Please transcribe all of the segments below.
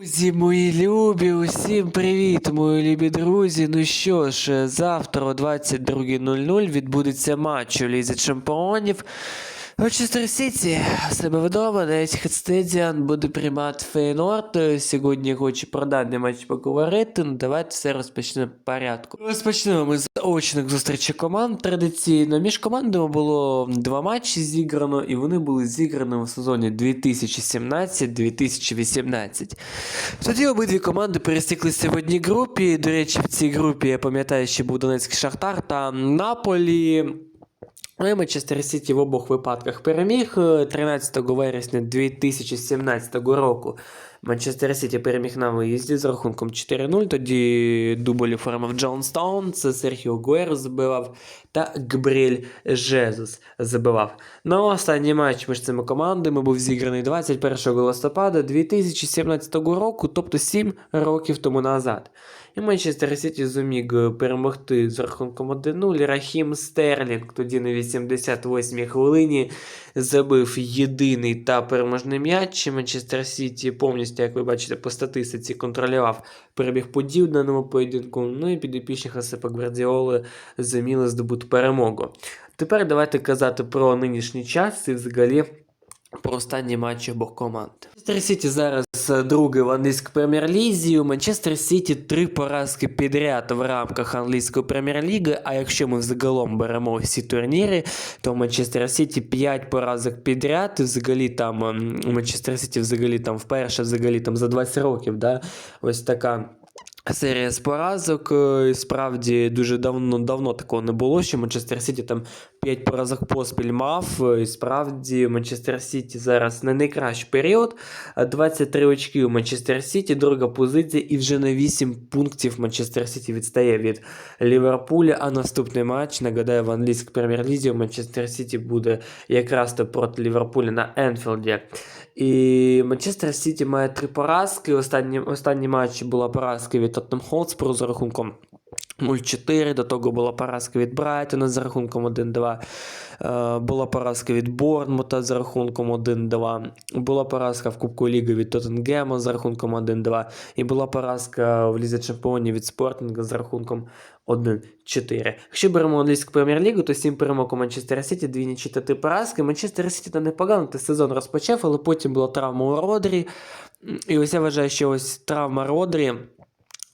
Друзі, мої любі, усім привіт, мої любі друзі. Ну що ж, завтра о 22.00 відбудеться матч у Лізі Чемпіонів. Манчестер Сіті себе вдома на Етihad буде приймати Фейнорд. Сьогодні хочу про даний матч поговорити. Ну давайте все розпочнемо по порядку. Розпочнемо ми з очних зустрічей команд. Традиційно між командами було два матчі зіграно, і вони були зіграні у сезоні 2017-2018. Тоді обидві команди пересіклися в одній групі. До речі, в цій групі я пам'ятаю, що був Донецький Шахтар та Наполі. Ну і Манчестер Сіті в обох випадках переміг Е, 13 вересня 2017 року. Манчестер Сіті переміг на виїзді з рахунком 4-0. Тоді дубль оформив Джон Стоун, це Серхіо Гуеро забивав, та Гбріль Жезус забивав. Ну, останній матч між цими командами був зіграний 21 листопада 2017 року, тобто 7 років тому назад. І Манчестер Сіті зуміг перемогти з рахунком 1-0. Рахім Стерлінг тоді на 88-й хвилині забив єдиний та переможний м'яч. Манчестер Сіті повністю, як ви бачите, по статистиці контролював перебіг подій в даному поєдинку. Ну і підопічні Хасепа Гвардіоли зуміли здобути перемогу. Тепер давайте казати про нинішній час і взагалі про останні матчі обох команд. Манчестер Сіті зараз е, другий в англійській прем'єр-лізі. У Манчестер Сіті три поразки підряд в рамках англійської прем'єр-ліги. А якщо ми взагалом беремо всі турніри, то у Манчестер Сіті 5 поразок підряд. І взагалі там ем, у Манчестер Сіті взагалі там вперше взагалі там за 20 років. Да? Ось така. Серія з поразок. е, і Справді дуже давно давно такого не було, що Манчестер Сіті там 5 поразок поспіль мав. е, І справді Манчестер Сіті зараз не найкращий період. Е, 23 очки у Манчестер Сіті, друга позиція, і вже на 8 пунктів Манчестер Сіті відстає від Ліверпуля. А наступний матч, нагадаю, в англійській прем'єр-лізі у Манчестер Сіті буде якраз то проти Ліверпуля на Енфілді. І Манчестер Сіті має три поразки. Останні, останні матчі була поразка від Тоттенхем про за рахунком 0-4. До того була поразка від Брайтона за рахунком 1-2. Е, Була поразка від Борнмута за рахунком 1-2. Була поразка в Кубку Ліги від Тоттенгема за рахунком 1-2. І була поразка в Лізі Чемпіонів від Спортінга за рахунком 1-4. Якщо беремо англійську прем'єр-лігу, то 7 перемог у Манчестер Сіті, 2 нічі та 3 поразки. Манчестер Сіті там непогано той сезон розпочав, але потім була травма у Родрі. І ось я вважаю, що ось травма Родрі.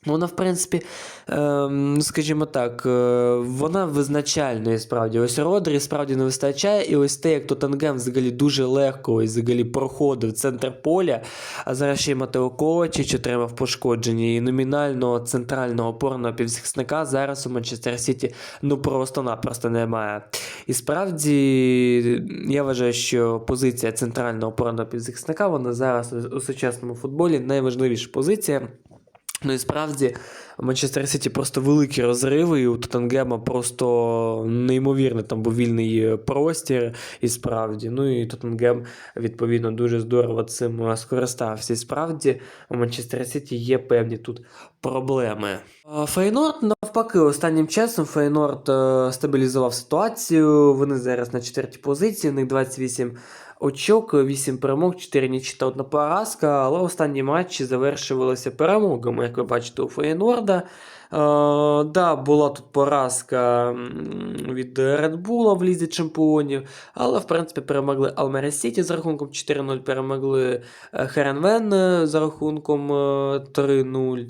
Вона, в принципі, ем, ну, скажімо так, е, вона визначальною справді. Ось Родрі справді не вистачає, і ось те, як Тоттенгем взагалі дуже легко ось взагалі проходив центр поля, а зараз ще й Матео Ковачич отримав пошкодження, і номінально центрального опорного півзахисника зараз у Манчестер Сіті ну просто-напросто немає. І справді, я вважаю, що позиція центрального опорного півзахисника, вона зараз у сучасному футболі найважливіша позиція. Ну і справді у Манчестер Сіті просто великі розриви, і у Тоттенгема просто неймовірний там був вільний е, простір, і справді. Ну і Тоттенгем, відповідно, дуже здорово цим е, скористався. І справді у Манчестер Сіті є певні тут проблеми. Фейнорд, навпаки, останнім часом Фейнорд е, стабілізував ситуацію. Вони зараз на четвертій позиції, у них 28 очок, 8 перемог, 4 нічі та одна поразка, але останні матчі завершувалися перемогами, як ви бачите, у Фейнорда. Е, да, була тут поразка від Red Bull в Лізі Чемпіонів, але в принципі перемогли Алмера Сіті з рахунком 4-0, перемогли е, Херенвен е, за рахунком е, 3-0.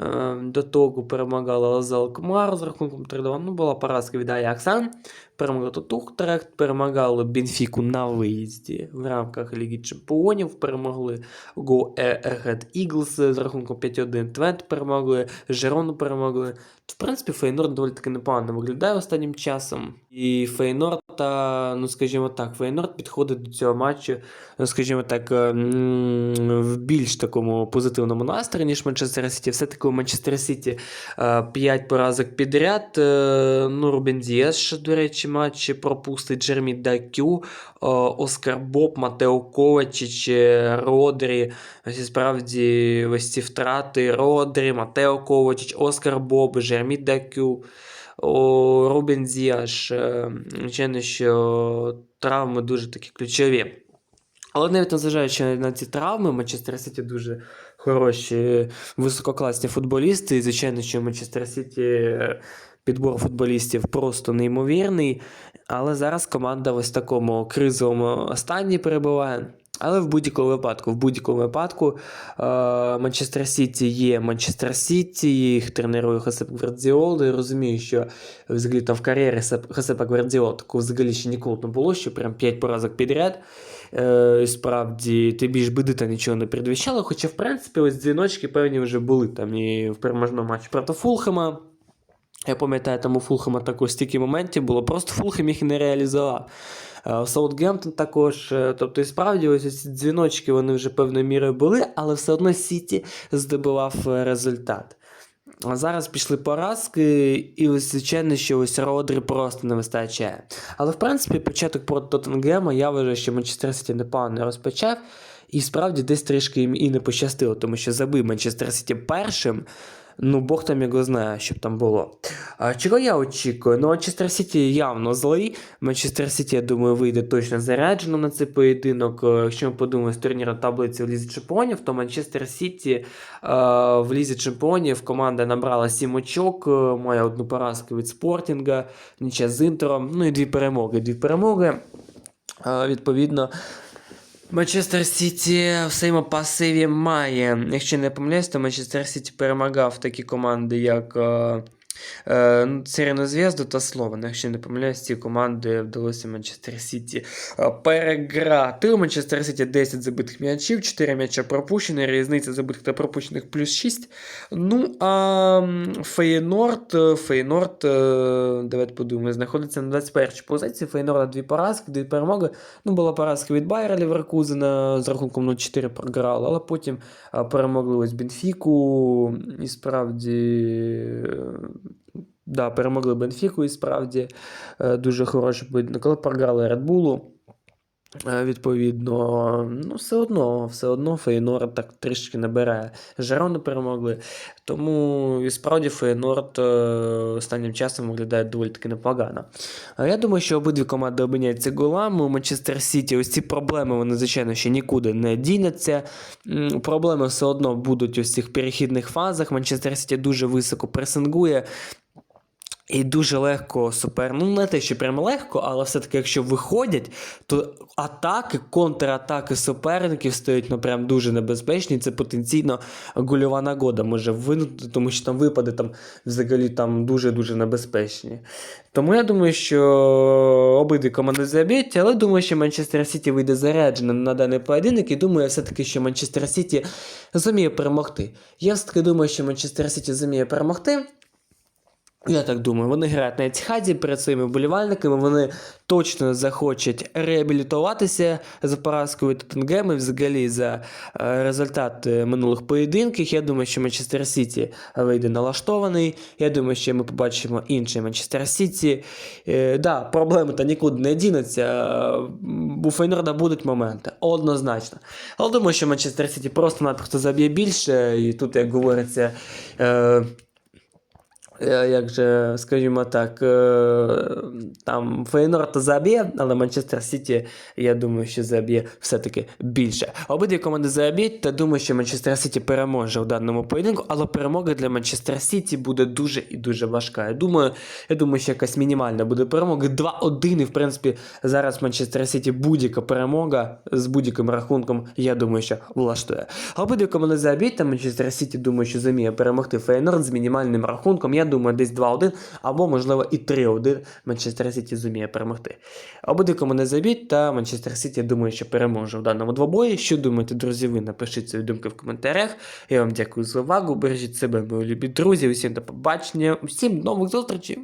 Е, До того перемагала Лазал Кмар з рахунком 3-2. Ну, була поразка від Аякса. Перемогли тут Ухтрехт, перемагали Бенфіку на виїзді в рамках Ліги Чемпіонів. Перемогли Go Ahead Eagles з рахунком 5-1. Твент перемогли, Жерону перемогли. В принципі, Фейнорд доволі таки непогано виглядає останнім часом. І Фейнорд, та, ну скажімо так, Фейнорд підходить до цього матчу, ну, скажімо так, в більш такому позитивному настрої, ніж Манчестер Сіті. Все-таки у Манчестер Сіті 5 поразок підряд. Е, Ну, Рубен Дієс, ще, до речі, матчі пропустить Джермі Дакю, е, Оскар Боб, Матео Ковачич, е, Родрі. Ось справді ось ці втрати Родрі, Матео Ковачич, Оскар Боб, Жермі Дакю. О, Рубен Діаш, е, звичайно, що травми дуже такі ключові. Але навіть незважаючи на ці травми, Манчестер Сіті дуже хороші, висококласні футболісти. І, звичайно, що Манчестер Сіті е, підбор футболістів просто неймовірний. Але зараз команда в ось такому кризовому стані перебуває. Але в будь-якому випадку, в будь-якому випадку, е, Манчестер Сіті є Манчестер Сіті, їх тренує Хосеп Гвардіола. І розумію, що взагалі там в кар'єрі Сеп- Хосепа Гвардіола такого взагалі ще ніколи не було, що прям 5 поразок підряд. Е, і справді тобі ж биди та нічого не передвіщало. Хоча, в принципі, ось дзвіночки певні вже були там і в переможному матчі проти Фулхема. Я пам'ятаю, там у Фулхема також стільки моментів було, просто Фулхем їх не реалізував. Е, Саутгемптон також, е, тобто, і справді, ось ці дзвіночки вони вже певною мірою були, але все одно Сіті здобував е, результат. А зараз пішли поразки, і ось, звичайно, що ось Родрі просто не вистачає. Але в принципі, початок проти Тоттенгема, я вважаю, що Манчестер Сіті непогано розпочав. І справді десь трішки їм і не пощастило, тому що забив Манчестер Сіті першим. Ну, Бог там його знає, що там було. А, чого я очікую? Ну, Манчестер Сіті явно злий. Манчестер Сіті, я думаю, вийде точно заряджено на цей поєдинок. Е, Якщо ми подумаємо з турніру таблиці в Лізі Чемпіонів, то Манчестер Сіті е, в Лізі Чемпіонів команда набрала 7 очок, е, має одну поразку від Спортінга, нічия з Інтером, ну і дві перемоги. Дві перемоги. Відповідно. Манчестер Сіті в своєму пасиві має. Якщо не помиляюсь, то Манчестер Сіті перемагав такі команди, як Церіну Зв'язду та Слован. Якщо не помиляюсь, ці команди вдалося Манчестер Сіті е, переграти. У Манчестер Сіті 10 забитих м'ячів, 4 м'яча пропущені, різниця забитих та пропущених плюс 6. Ну, а Фейнорд, е, Фейнорд, е, давайте подумаємо, знаходиться на 21-й позиції. Фейнорда дві поразки, дві перемоги. Ну, була поразка від Байера Ліверкузена з рахунком 0-4 програли, але потім перемогли ось Бенфіку. І справді. Да, перемогли Бенфіку і справді е, дуже хороший поєдинок. Коли програли Редбулу. Е, Відповідно, ну, все одно, все одно Фейнорд так трішки набирає. Жерони перемогли. Тому і справді Фейнорд останнім часом виглядає доволі таки непогано. А Я думаю, що обидві команди обміняються голами. У Манчестер Сіті ось ці проблеми, вони, звичайно, ще нікуди не діняться. Проблеми все одно будуть у цих перехідних фазах. Манчестер Сіті дуже високо пресингує. І дуже легко супер. Ну, не те, що прямо легко, але все-таки, якщо виходять, то атаки, контратаки суперників стають ну, прям дуже небезпечні. Це потенційно гольова нагода може винути, тому що там випади там взагалі там дуже-дуже небезпечні. Тому я думаю, що обидві команди заб'ють, але думаю, що Манчестер Сіті вийде зарядженим на даний поєдинок, і думаю все-таки, що Манчестер Сіті зуміє перемогти. Я все-таки думаю, що Манчестер Сіті зуміє перемогти. Я так думаю, вони грають на Етіхаді перед своїми вболівальниками, вони точно захочуть реабілітуватися за поразкою Тоттенгема і взагалі за е, результат е, минулих поєдинків. Я думаю, що Манчестер Сіті вийде налаштований. Я думаю, що ми побачимо інший Манчестер Сіті. Е, да, проблеми та нікуди не дінуться. У Фейнорда будуть моменти, однозначно. Але думаю, що Манчестер Сіті просто-напросто заб'є більше, і тут, як говориться. Е, як же, скажімо так, е, там Фейнорд заб'є, але Манчестер Сіті, я думаю, що заб'є все-таки більше. Обидві команди заб'ють, та думаю, що Манчестер Сіті переможе в даному поєдинку, але перемога для Манчестер Сіті буде дуже і дуже важка. Я думаю, я думаю, що якась мінімальна буде перемога. 2-1, і в принципі, зараз Манчестер Сіті будь-яка перемога з будь-яким рахунком, я думаю, що влаштує. Обидві команди заб'ють, та Манчестер Сіті думаю, що зуміє перемогти Фейнорд з мінімальним рахунком. Я думаю, десь 2-1, або, можливо, і 3-1 Манчестер Сіті зуміє перемогти. Обидві команди забіть, та Манчестер Сіті, думаю, що переможе в даному двобої. Що думаєте, друзі, ви напишіть свої думки в коментарях. Я вам дякую за увагу. Бережіть себе, мої любі друзі. Усім до побачення, усім нових зустрічей!